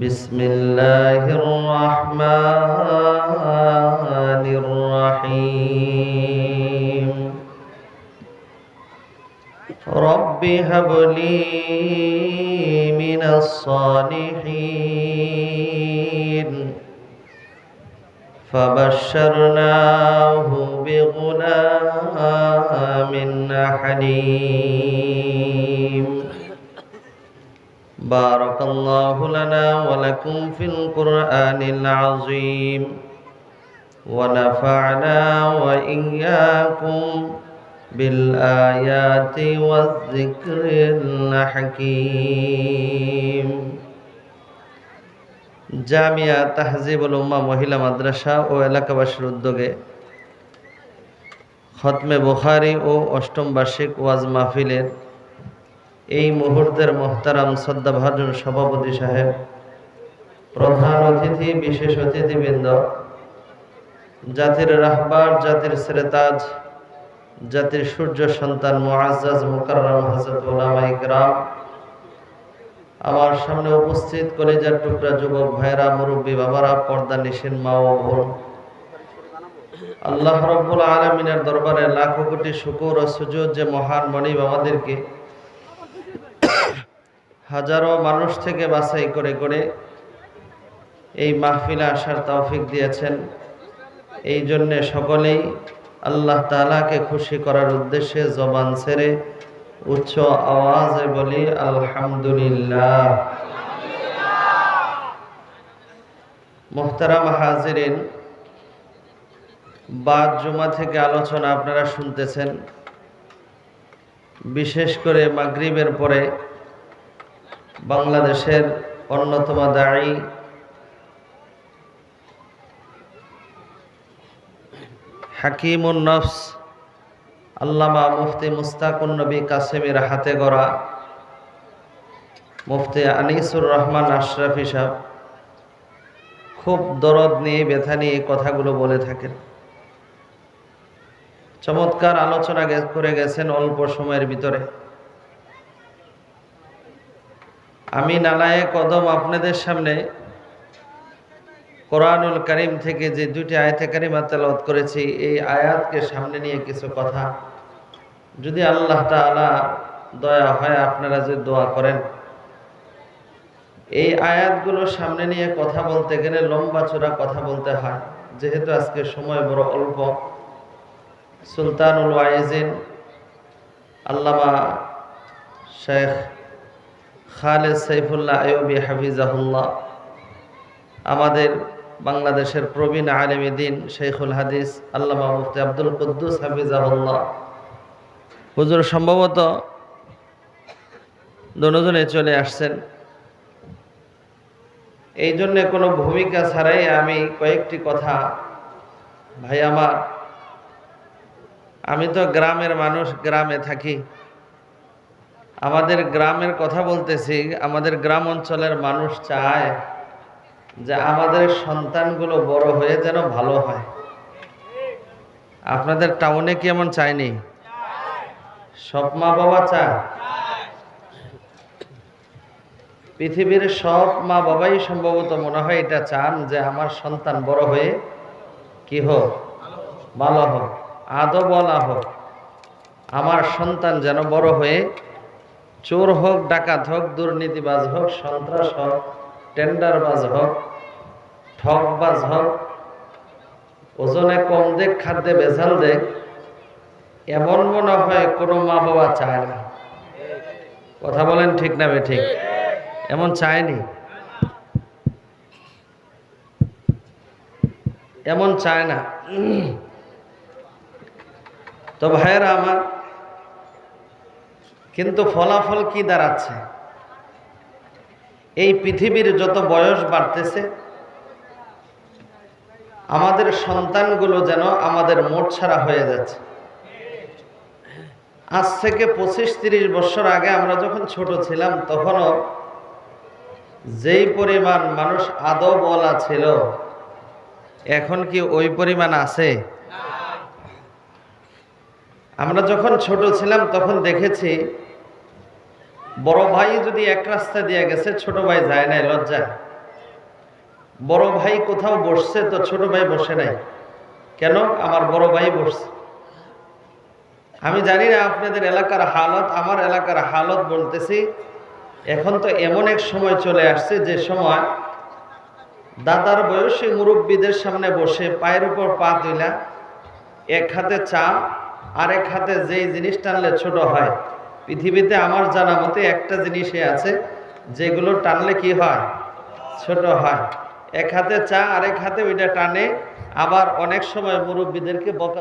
بسم الله الرحمن الرحيم. رب هب لي من الصالحين. فبشرناه بغلام حليم. بارك الله لنا ولكم في القرآن العظيم ونفعنا وإياكم بالآيات والذكر الحكيم জামিয়া তাহজিবুল উম্মা মহিলা মাদ্রাসা ও এলাকাবাসীর উদ্যোগে খতমে বুখারি ও অষ্টম বার্ষিক ওয়াজ মাহফিলের এই মুহূর্তের মোহতারাম শ্রদ্ধাভাজন সভাপতি সাহেব, প্রধান অতিথি, বিশেষ অতিথিবৃন্দ, জাতির রাহবার, জাতির শ্রেতাজ, জাতির সূর্য সন্তান মুআজ্জাজ মুকাররম ইকরাম আমার সামনে উপস্থিত কলেজার টুকরা যুবক ভাইরা মুরব্বী বাবারা, পর্দা নিশিন মা ও বোন। আল্লাহ রব্বুল আলমিনের দরবারে লাখো কোটি শুকুর ও সুযোগ যে মহান মনিব আমাদেরকে হাজারো মানুষ থেকে বাছাই করে করে এই মাহফিলে আসার তৌফিক দিয়েছেন। এই জন্যে সকলেই আল্লাহ তালাকে খুশি করার উদ্দেশ্যে জবান ছেড়ে উচ্চ আওয়াজে বলি, আলহামদুলিল্লাহ। মোহতারাম হাজিরিন, বাদ জুমা থেকে আলোচনা আপনারা শুনতেছেন। বিশেষ করে মাগরিবের পরে বাংলাদেশের অন্যতম দায়ী হাকিমুন নফস আল্লামা মুফতি মুস্তাকুন নবী কাসেমের হাতে গড়া মুফতি আনিসুর রহমান আশরাফি সাহ খুব দরদ নিয়ে, ব্যথা নিয়ে কথাগুলো বলে থাকেন। চমৎকার আলোচনা করে গেছেন অল্প সময়ের ভিতরে। আমি নালায়ে কদম আপনাদের সামনে কোরআনুল করিম থেকে যে দুটি আয়াতে কারিমা তেলাওয়াত করেছি, এই আয়াতকে সামনে নিয়ে কিছু কথা। যদি আল্লাহ তাআলা দয়া হয়, আপনারা যে দোয়া করেন, এই আয়াতগুলো সামনে নিয়ে কথা বলতে গেলে লম্বা চূড়া কথা বলতে হয়। যেহেতু আজকে সময় বড় অল্প, সুলতানুল ওয়াইজিন, আল্লামা শেখ খালেদ সাইফুল্লাহ আয়বী হাফিজাহুল্লাহ। আমাদের বাংলাদেশের প্রবীণ আলেম দিন শেখুল হাদিস, আল্লামা মুফতি আব্দুল কুদ্দুস হাফিজাহুল্লাহ। হুজুর, সম্ভবত দুজনে চলে আসছেন। এই জন্যে কোনো ভূমিকা ছাড়াই আমি কয়েকটি কথা, ভাই আমার, আমি তো গ্রামের মানুষ, গ্রামে থাকি। আমাদের গ্রামের কথা বলতেছি, আমাদের গ্রাম অঞ্চলের মানুষ চায় যে আমাদের সন্তানগুলো বড় হয়ে যেন ভালো হয়। আপনাদের টাউনে কি এমন চায়নি? সব মা বাবা চায়? পৃথিবীর সব মা বাবাই সম্ভবত মনে হয় এটা চান যে আমার সন্তান বড় হয়ে কি হোক, ভালো হোক আদো বলা হোক, আমার সন্তান যেন বড় হয়ে চোর হোক, ডাকাত হোক, দুর্নীতিবাজ হোক, সন্ত্রাস হোক, টেন্ডারবাজ হোক ঠকবাজ হোক, ওজনে কম দেখ খাদ্যে বেজাল দেখ এমন মনে হয় কোনো মা বাবা চায় না। কথা বলেন ঠিক না ঠিক এমন চায়নি? এমন চায় না। তো ভাইয়েরা আমার কিন্তু ফলাফল কি দাঁড়াচ্ছে? এই পৃথিবীর যত বয়স বাড়তেছে, আমাদের সন্তানগুলো যেন আমাদের মোট ছাড়া হয়ে যাচ্ছে। আজ থেকে পঁচিশ তিরিশ বছর আগে আমরা যখন ছোট ছিলাম, তখনও যেই পরিমাণ মানুষ আদবওয়ালা ছিল, এখন কি ওই পরিমাণ আছে? আমরা যখন ছোট ছিলাম, তখন দেখেছি বড় ভাই যদি এক রাস্তা দিয়ে গেছে, ছোট ভাই যায় নাই, লজ্জা। বড় ভাই কোথাও বসছে তো ছোট ভাই বসে নাই। কেন? আমার বড় ভাই বসছে। আমি জানি না আপনাদের এলাকার হালত, আমার এলাকার হালত বলতেছি, এখন তো এমন এক সময় চলে আসছে যে সময় দাদার বয়সী মুরব্বীদের সামনে বসে পায়ের উপর পা তুইলা, এক হাতে চা আরেক হাতে যেই জিনিস টানলে ছোট হয়। পৃথিবীতে আমার জানা মতে একটা জিনিসই আছে, যেগুলো টানলে কি হয়? ছোট হয়। এক হাতে চা, আরেক হাতে ওইটা টানে। আবার অনেক সময় মুরব্বীদেরকে বকা